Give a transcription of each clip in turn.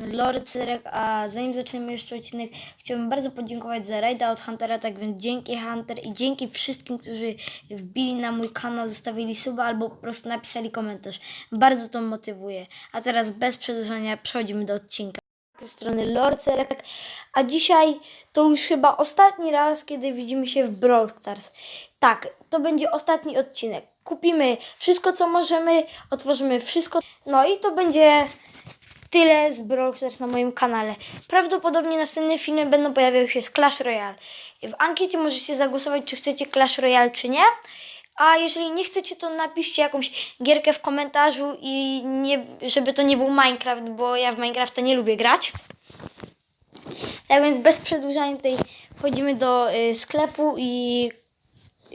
Lord Cyrek, a zanim zaczniemy jeszcze odcinek, chciałbym bardzo podziękować za rajda od Huntera, tak więc dzięki Hunter i dzięki wszystkim, którzy wbili na mój kanał, zostawili suba albo po prostu napisali komentarz. Bardzo to motywuje. A teraz bez przedłużania przechodzimy do odcinka. Z strony Lord Cyrek, a dzisiaj to już chyba ostatni raz, kiedy widzimy się w Brawl Stars. Tak, to będzie ostatni odcinek. Kupimy wszystko, co możemy, otworzymy wszystko, no i to będzie tyle z Brawl Stars na moim kanale. Prawdopodobnie następne filmy będą pojawiały się z Clash Royale. W ankiecie możecie zagłosować, czy chcecie Clash Royale, czy nie. A jeżeli nie chcecie, to napiszcie jakąś gierkę w komentarzu i nie, żeby to nie był Minecraft, bo ja w Minecrafta nie lubię grać. Tak więc bez przedłużania tutaj wchodzimy do y, sklepu i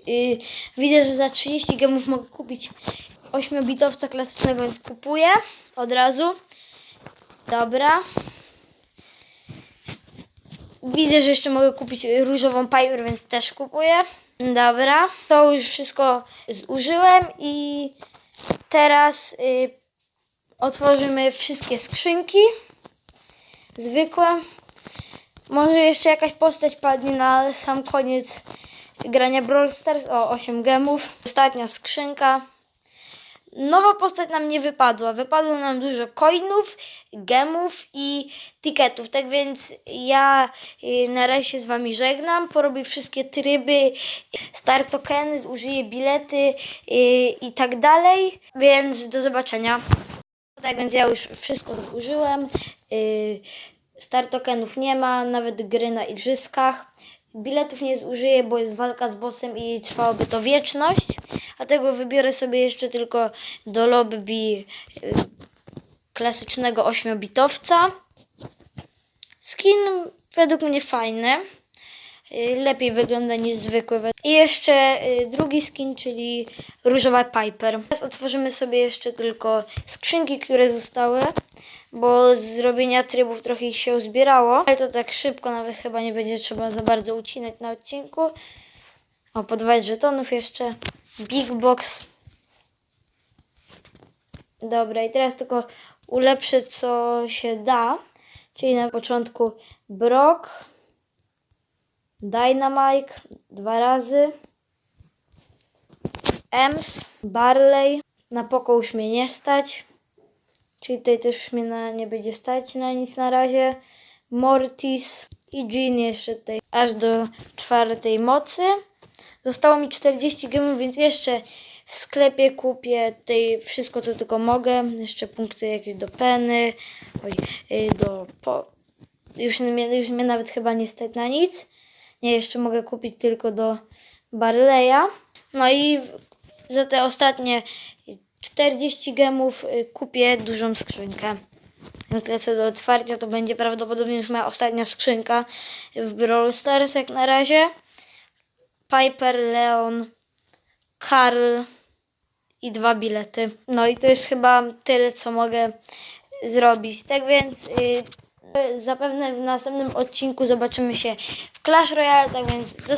y, widzę, że za 30 gemów mogę kupić 8-bitowca klasycznego, więc kupuję od razu. Dobra. Widzę, że jeszcze mogę kupić różową Piper, więc też kupuję. Dobra. To już wszystko zużyłem i teraz y, otworzymy wszystkie skrzynki. Zwykłe. Może jeszcze jakaś postać padnie na sam koniec grania Brawl Stars. O, 8 gemów. Ostatnia skrzynka. Nowa postać nam nie wypadła. Wypadło nam dużo coinów, gemów i tiketów. Tak więc ja y, na razie z wami żegnam. Porobię wszystkie tryby, star tokeny, zużyję bilety y, i tak dalej. Więc do zobaczenia. Tak więc ja już wszystko zużyłem. Y, Star tokenów nie ma, nawet gry na igrzyskach. Biletów nie zużyję, bo jest walka z bossem i trwałoby to wieczność. Dlatego wybiorę sobie jeszcze tylko do lobby y, klasycznego 8-bitowca. Skin według mnie fajny. Y, Lepiej wygląda niż zwykły. I jeszcze y, drugi skin, czyli różowa Piper. Teraz otworzymy sobie jeszcze tylko skrzynki, które zostały, bo z zrobienia trybów trochę ich się uzbierało. Ale to tak szybko, nawet chyba nie będzie trzeba za bardzo ucinać na odcinku. O, po 20 żetonów jeszcze. Big Box. Dobra, i teraz tylko ulepszę co się da. Czyli na początku Brock. Dynamite dwa razy. Ems, Barley. Na poko już mnie nie stać. Czyli tutaj też mnie na, nie będzie stać na nic na razie. Mortis i Jean jeszcze tutaj aż do czwartej mocy. Zostało mi 40 gemów, więc jeszcze w sklepie kupię tutaj wszystko, co tylko mogę. Jeszcze punkty jakieś do peny, oj, y, do... Po... Już, już mnie nawet chyba nie stać na nic. Nie, jeszcze mogę kupić tylko do Barleya. No i za te ostatnie 40 gemów y, kupię dużą skrzynkę. Lecę do otwarcia, to będzie prawdopodobnie już moja ostatnia skrzynka w Brawl Stars jak na razie. Piper, Leon, Karl i dwa bilety. No i to jest chyba tyle, co mogę zrobić. Tak więc y, zapewne w następnym odcinku zobaczymy się w Clash Royale, tak więc do